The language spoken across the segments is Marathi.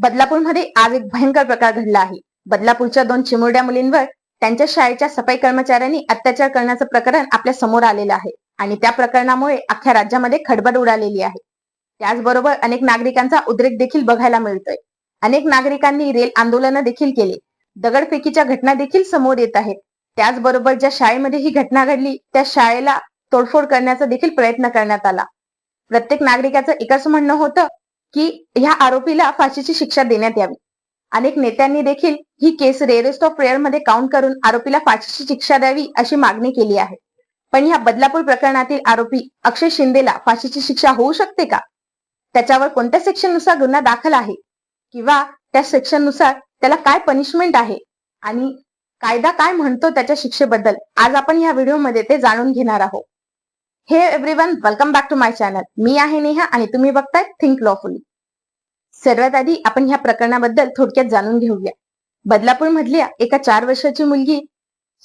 बदलापूरमध्ये आज एक भयंकर प्रकार घडला आहे. बदलापूरच्या दोन चिमुरड्या मुलींवर त्यांच्या शाळेच्या सफाई कर्मचाऱ्यांनी अत्याचार करण्याचं प्रकरण आपल्यासमोर आलेलं आहे. आणि त्या प्रकरणामुळे अख्ख्या राज्यामध्ये खडबड उडालेली आहे. त्याचबरोबर अनेक नागरिकांचा उद्रेक देखील बघायला मिळतोय. अनेक नागरिकांनी रेल आंदोलन देखील केले. दगडफेकीच्या घटना देखील समोर येत आहेत. त्याचबरोबर ज्या शाळेमध्ये ही घटना घडली त्या शाळेला तोडफोड करण्याचा देखील प्रयत्न करण्यात आला. प्रत्येक नागरिकाचं एकच म्हणणं होतं की ह्या आरोपीला फाशीची शिक्षा देण्यात यावी. अनेक नेत्यांनी देखील ही केस रेअरेस्ट ऑफ प्रेयरमध्ये काउंट करून आरोपीला फाशीची शिक्षा द्यावी अशी मागणी केली आहे. पण ह्या बदलापूर प्रकरणातील आरोपी अक्षय शिंदेला फाशीची शिक्षा होऊ शकते का? त्याच्यावर कोणत्या सेक्शननुसार गुन्हा दाखल आहे? किंवा त्या सेक्शननुसार त्याला काय पनिशमेंट आहे? आणि कायदा काय म्हणतो त्याच्या शिक्षेबद्दल आज आपण या व्हिडिओमध्ये ते जाणून घेणार आहोत. Hey everyone welcome back to my channel मी आहे नेहा आणि तुम्ही बघताय थिंक लॉफुली सर्वात आधी आपण ह्या प्रकरणाबद्दल थोडक्यात जाणून घेऊया. बदलापूर मधल्या एका चार वर्षाची मुलगी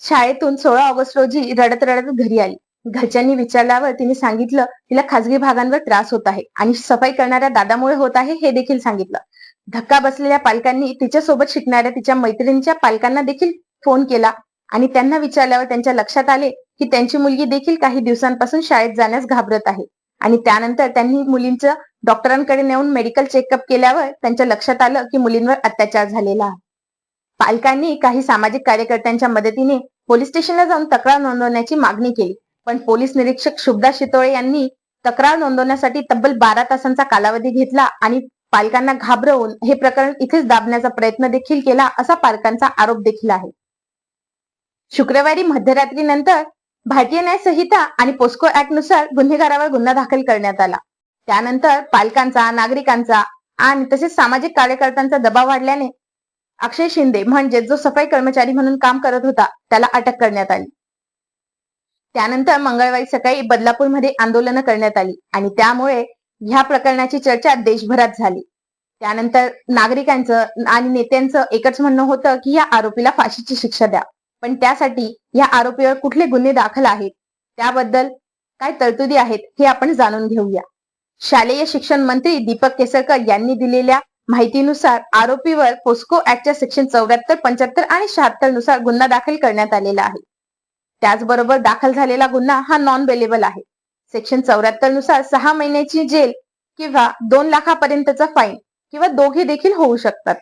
शाळेतून सोळा ऑगस्ट रोजी रडत रडत घरी आली. घरच्यांनी विचारल्यावर तिने सांगितलं तिला खासगी भागांवर त्रास होत आहे आणि सफाई करणाऱ्या दादामुळे होत आहे हे देखील सांगितलं. धक्का बसलेल्या पालकांनी तिच्यासोबत शिकणाऱ्या तिच्या मैत्रिणीच्या पालकांना देखील फोन केला आणि त्यांना विचारल्यावर त्यांच्या लक्षात आले की त्यांची मुलगी देखील काही दिवसांपासून शाळेत जाण्यास घाबरत आहे. आणि त्यानंतर त्यांनी मुलींचं डॉक्टरांकडे नेऊन मेडिकल चेकअप केल्यावर त्यांच्या लक्षात आलं की मुलींवर अत्याचार झालेला आहे. पालकांनी काही सामाजिक कार्यकर्त्यांच्या मदतीने पोलीस स्टेशनला जाऊन तक्रार नोंदवण्याची मागणी केली. पण पोलीस निरीक्षक शुभदा शितोळे यांनी तक्रार नोंदवण्यासाठी तब्बल बारा तासांचा कालावधी घेतला आणि पालकांना घाबरवून हे प्रकरण इथेच दाबण्याचा प्रयत्न देखील केला असा पालकांचा आरोप देखील आहे. शुक्रवारी मध्यरात्रीनंतर भारतीय न्याय संहिता आणि पोस्को ऍक्टनुसार गुन्हेगारावर गुन्हा दाखल करण्यात आला. त्यानंतर पालकांचा नागरिकांचा आणि तसेच सामाजिक कार्यकर्त्यांचा दबाव वाढल्याने अक्षय शिंदे म्हणजे जो सफाई कर्मचारी म्हणून काम करत होता त्याला अटक करण्यात आली. त्यानंतर मंगळवारी सकाळी बदलापूरमध्ये आंदोलनं करण्यात आली आणि त्यामुळे ह्या प्रकरणाची चर्चा देशभरात झाली. त्यानंतर नागरिकांचं आणि नेत्यांचं एकच म्हणणं होतं की या आरोपीला फाशीची शिक्षा द्या. पण त्यासाठी या आरोपीवर कुठले गुन्हे दाखल आहेत? त्याबद्दल काय तरतुदी आहेत हे आपण जाणून घेऊया. शालेय शिक्षण मंत्री दीपक केसरकर यांनी दिलेल्या माहितीनुसार आरोपीवर पोस्को ऍक्टच्या सेक्शन चौऱ्याहत्तर पंच्याहत्तर आणि शहात्तरनुसार गुन्हा दाखल करण्यात आलेला आहे. त्याचबरोबर दाखल झालेला गुन्हा हा नॉन बेलेबल आहे. सेक्शन चौऱ्याहत्तरनुसार सहा महिन्याची जेल किंवा दोन लाखापर्यंतचा फाईन किंवा दोघे देखील होऊ शकतात.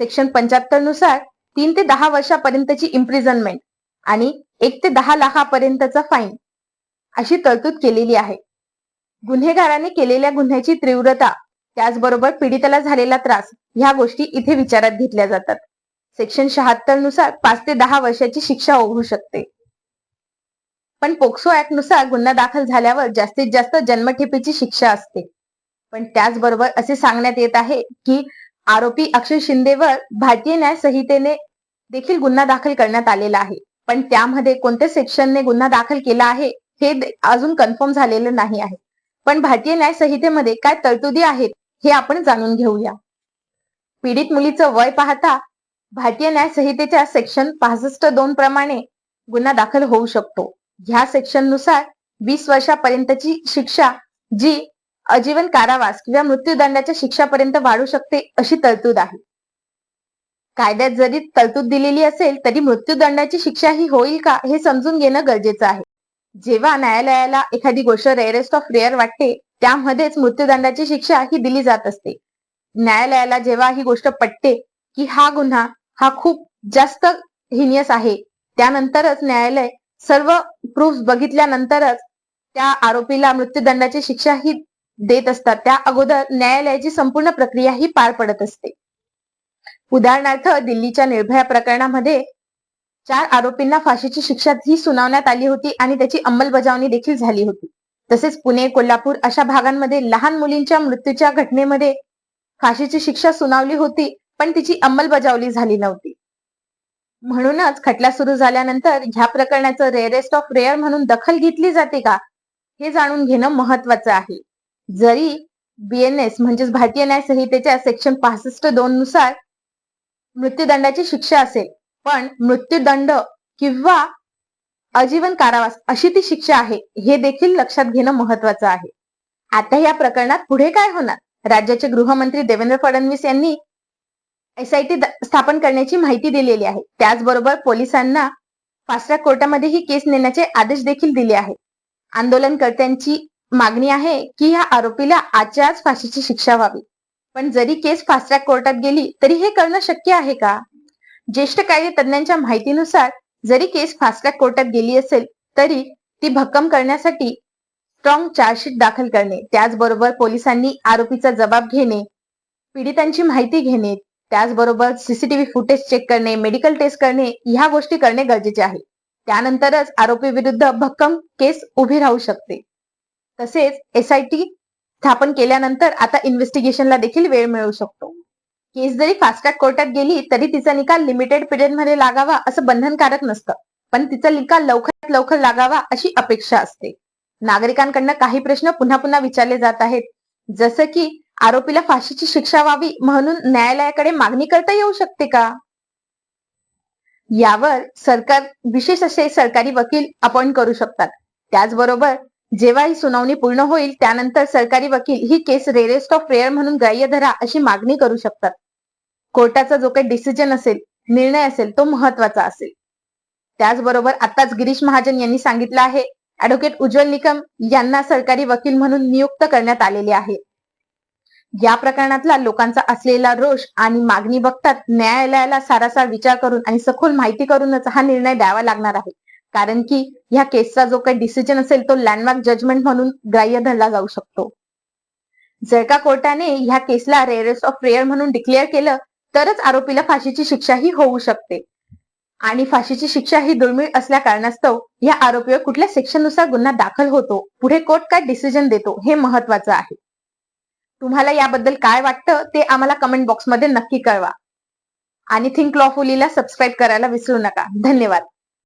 सेक्शन पंच्याहत्तरनुसार तीन ते दहा वर्षापर्यंतची इम्प्रिझनमेंट आणि एक ते दहा लाखापर्यंतचा फाईन अशी तरतूद केलेली आहे. गुन्हेगाराने केलेल्या गुन्ह्याची तीव्रता त्याचबरोबर पीडिताला झालेला त्रास ह्या गोष्टी इथे विचारात घेतल्या जातात. सेक्शन शहात्तरनुसार पाच ते दहा वर्षाची शिक्षा होऊ शकते. पण पोक्सो ऍक्टनुसार गुन्हा दाखल झाल्यावर जास्तीत जास्त जन्मठेपेची शिक्षा असते. पण त्याचबरोबर असे सांगण्यात येत आहे की आरोपी अक्षय शिंदेवर भारतीय न्याय संहितेने देखील गुन्हा दाखल करण्यात आलेला आहे. पण त्यामध्ये कोणत्या सेक्शनने गुन्हा दाखल केला आहे हे अजून कन्फर्म झालेलं नाही आहे. पण भारतीय न्याय संहितेमध्ये काय तरतुदी आहेत हे आपण जाणून घेऊया. पीडित मुलीचं वय पाहता भारतीय न्याय संहितेच्या सेक्शन पासष्ट दोन प्रमाणे गुन्हा दाखल होऊ शकतो. ह्या सेक्शननुसार वीस वर्षापर्यंतची शिक्षा जी आजीवन कारावास किंवा मृत्यूदंडाच्या शिक्षापर्यंत वाढू शकते अशी तरतूद आहे. कायद्यात जरी तरतूद दिलेली असेल तरी मृत्यूदंडाची शिक्षा ही होईल का हे समजून घेणं गरजेचं आहे. जेव्हा न्यायालयाला एखादी गोष्ट रेअरेस्ट ऑफ रेअर वाटते त्यामध्येच मृत्यूदंडाची शिक्षा ही दिली जात असते. न्यायालयाला जेव्हा ही गोष्ट पटते की हा गुन्हा हा खूप जास्त हिनियस आहे त्यानंतरच न्यायालय सर्व प्रूफ बघितल्यानंतरच त्या आरोपीला मृत्यूदंडाची शिक्षा ही देत असतात. त्या अगोदर न्यायालयाची संपूर्ण प्रक्रिया ही पार पडत असते. उदाहरणार्थ दिल्लीच्या निर्भया प्रकरणामध्ये चार आरोपींना फाशीची शिक्षा ही सुनावण्यात आली होती आणि त्याची अंमलबजावणी देखील झाली होती. तसेच पुणे कोल्हापूर अशा भागांमध्ये लहान मुलींच्या मृत्यूच्या घटनेमध्ये फाशीची शिक्षा सुनावली होती पण तिची अंमलबजावणी झाली नव्हती. म्हणूनच खटला सुरू झाल्यानंतर ह्या प्रकरणाचं रेअरेस्ट ऑफ रेअर म्हणून दखल घेतली जाते का हे जाणून घेणं महत्वाचं आहे. जरी बीएनएस म्हणजेच भारतीय न्याय संहितेच्या सेक्शन पासष्ट दोन नुसार मृत्यूदंडाची शिक्षा असेल पण मृत्यूदंड किंवा आजीवन कारावास अशी ती शिक्षा आहे हे देखील लक्षात घेणं महत्वाचं आहे. आता या प्रकरणात पुढे काय होणार? राज्याचे गृहमंत्री देवेंद्र फडणवीस यांनी एसआयटी स्थापन करण्याची माहिती दिलेली आहे. त्याचबरोबर पोलिसांना फास्ट ट्रॅक कोर्टामध्ये ही केस नेण्याचे आदेश देखील दिले आहेत. आंदोलनकर्त्यांची मागणी आहे की या आरोपीला आजच्या आज फाशीची शिक्षा व्हावी. पण जरी केस फास्ट ट्रॅक कोर्टात गेली तरी हे करणं शक्य आहे का? ज्येष्ठ कायदे तज्ञांच्या माहितीनुसार जरी केस फास्ट ट्रॅक कोर्टात गेली असेल तरी ती भक्कम करण्यासाठी स्ट्रॉंग चार्जशीट दाखल करणे त्याचबरोबर पोलिसांनी आरोपीचा जबाब घेणे पीडितांची माहिती घेणे त्याचबरोबर सीसीटीव्ही फुटेज चेक करणे मेडिकल टेस्ट करणे ह्या गोष्टी करणे गरजेचे आहे. त्यानंतरच आरोपी विरुद्ध भक्कम केस उभी राहू शकते. तसेच एसआयटी स्थापन केल्यानंतर आता इन्व्हेस्टिगेशनला देखील वेळ मिळू शकतो. केस जरी फास्ट ट्रॅक कोर्टात गेली तरी तिचा निकाल लिमिटेड पिरियडमध्ये लागावा असं बंधनकारक नसतं. पण तिचा निकाल लवकरात लवकर लागावा अशी अपेक्षा असते. नागरिकांकडनं काही प्रश्न पुन्हा पुन्हा विचारले जात आहेत. जसं की आरोपीला फाशीची शिक्षा व्हावी म्हणून न्यायालयाकडे मागणी करता येऊ शकते का? यावर सरकार विशेष असे सरकारी वकील अपॉइंट करू शकतात. त्याचबरोबर जेव्हा ही सुनावणी पूर्ण होईल त्यानंतर सरकारी वकील ही केस रेरेस्ट ऑफ रेअर म्हणून ग्राह्य धरा अशी मागणी करू शकतात. कोर्टाचा जो काही डिसिजन असेल निर्णय असेल तो महत्त्वाचा असेल. त्याचबरोबर आताच गिरीश महाजन यांनी सांगितलं आहे ऍडव्होकेट उज्ज्वल निकम यांना सरकारी वकील म्हणून नियुक्त करण्यात आलेले आहे. या प्रकरणातला लोकांचा असलेला रोष आणि मागणी बघतात न्यायालयाला सारासार विचार करून आणि सखोल माहिती करूनच हा निर्णय द्यावा लागणार आहे. कारण की ह्या केसचा जो काही डिसिजन असेल तो लँडमार्क जजमेंट म्हणून ग्राह्य धरला जाऊ शकतो. जर का कोर्टाने ह्या केसला रेअरेस्ट ऑफ प्रेयर म्हणून डिक्लेअर केलं तरच आरोपीला फाशीची शिक्षा ही होऊ शकते. आणि फाशीची शिक्षा ही दुर्मिळ असल्या कारणास्तव या आरोपीवर कुठल्या सेक्शननुसार गुन्हा दाखल होतो पुढे कोर्ट काय डिसिजन देतो हे महत्वाचं आहे. तुम्हाला याबद्दल काय वाटतं ते आम्हाला कमेंट बॉक्समध्ये नक्की कळवा. आणि थिंक लॉफुलीला सबस्क्राईब करायला विसरू नका. धन्यवाद.